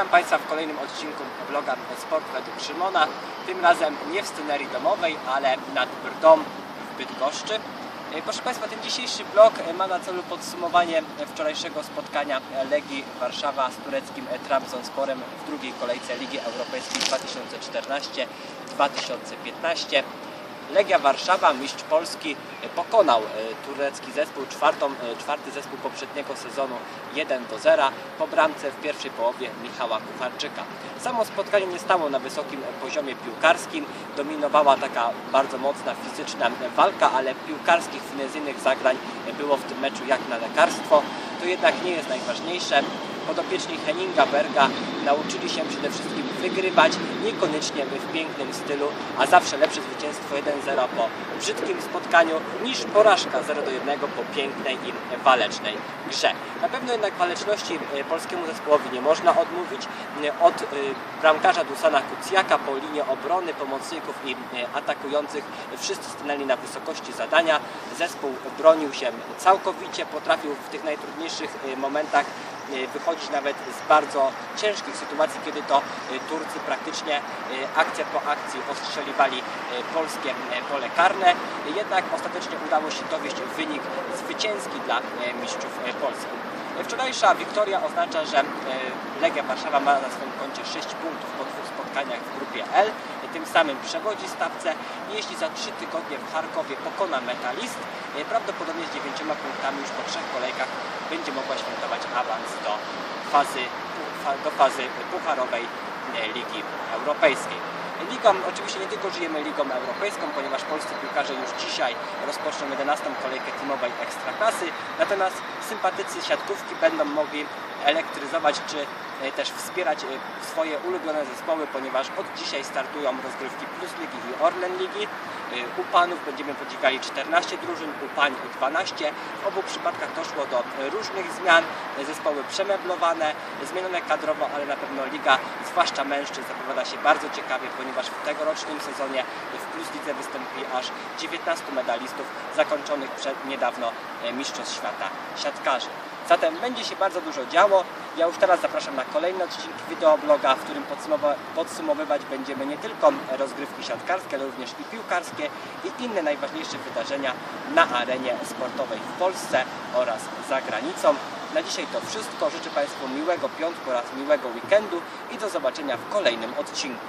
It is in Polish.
Witam Państwa w kolejnym odcinku vloga Sport według Szymona. Tym razem nie w scenerii domowej, ale nad Brdą w Bydgoszczy. E, Proszę Państwa, ten dzisiejszy vlog e, ma na celu podsumowanie wczorajszego spotkania Legii Warszawa z tureckim Trabzonsporem w drugiej kolejce Ligi Europejskiej 2014-2015. Legia Warszawa, mistrz Polski, e, pokonał e, turecki zespół, czwartą, e, czwarty zespół poprzedniego sezonu 1 do 0 po bramce w pierwszej połowie Michała Kucharczyka. Samo spotkanie nie stało na wysokim poziomie piłkarskim, dominowała taka bardzo mocna fizyczna walka, ale piłkarskich, finezyjnych zagrań było w tym meczu jak na lekarstwo. To jednak nie jest najważniejsze. Podopieczni Henninga Berga nauczyli się przede wszystkim wygrywać, niekoniecznie w pięknym stylu, a zawsze lepsze zwycięstwo 1-0 po brzydkim spotkaniu niż porażka 0-1 po pięknej i walecznej grze. Na pewno jednak waleczności e, polskiemu zespołowi nie można odmówić. E, Od e, bramkarza Dusana Kucjaka po linię obrony, pomocników i atakujących wszyscy stanęli na wysokości zadania. Zespół bronił się całkowicie, potrafił w tych najtrudniejszych e, momentach e, wychodzić nawet z bardzo ciężkich sytuacji, kiedy to e, Turcy praktycznie akcja po akcji ostrzeliwali polskie pole karne. Jednak ostatecznie udało się dowieść wynik zwycięski dla mistrzów Polski. Wczorajsza wiktoria oznacza, że e, Legia Warszawa ma na swoim koncie 6 punktów po dwóch spotkaniach w grupie L. Tym samym przewodzi stawce. Jeśli za 3 tygodnie w Charkowie pokona Metalist, e, prawdopodobnie z 9 punktami już po trzech kolejkach będzie mogła świętować awans do fazy, do fazy pucharowej e, Ligi Europejskiej. Ligą, oczywiście nie tylko żyjemy Ligą Europejską, ponieważ polscy piłkarze już dzisiaj rozpoczną 11. kolejkę teamowej Ekstraklasy, natomiast sympatycy siatkówki będą mogli elektryzować czy też wspierać e, swoje ulubione zespoły, ponieważ od dzisiaj startują rozgrywki Plus Ligi i Orlen Ligi. E, U panów będziemy podziwiali 14 drużyn, u pań 12. W obu przypadkach doszło do e, różnych zmian, e, zespoły przemeblowane, zmienione kadrowo, ale na pewno liga, zwłaszcza mężczyzn, zapowiada się bardzo ciekawie, ponieważ w tegorocznym sezonie w Plus Lidze wystąpi aż 19 medalistów zakończonych przed niedawno e, Mistrzostw Świata Siatkarzy. Zatem będzie się bardzo dużo działo. Ja już teraz zapraszam na kolejne odcinki wideobloga, w którym podsumowywać będziemy nie tylko rozgrywki siatkarskie, ale również i piłkarskie i inne najważniejsze wydarzenia na arenie sportowej w Polsce oraz za granicą. Na dzisiaj to wszystko. Życzę Państwu miłego piątku oraz miłego weekendu i do zobaczenia w kolejnym odcinku.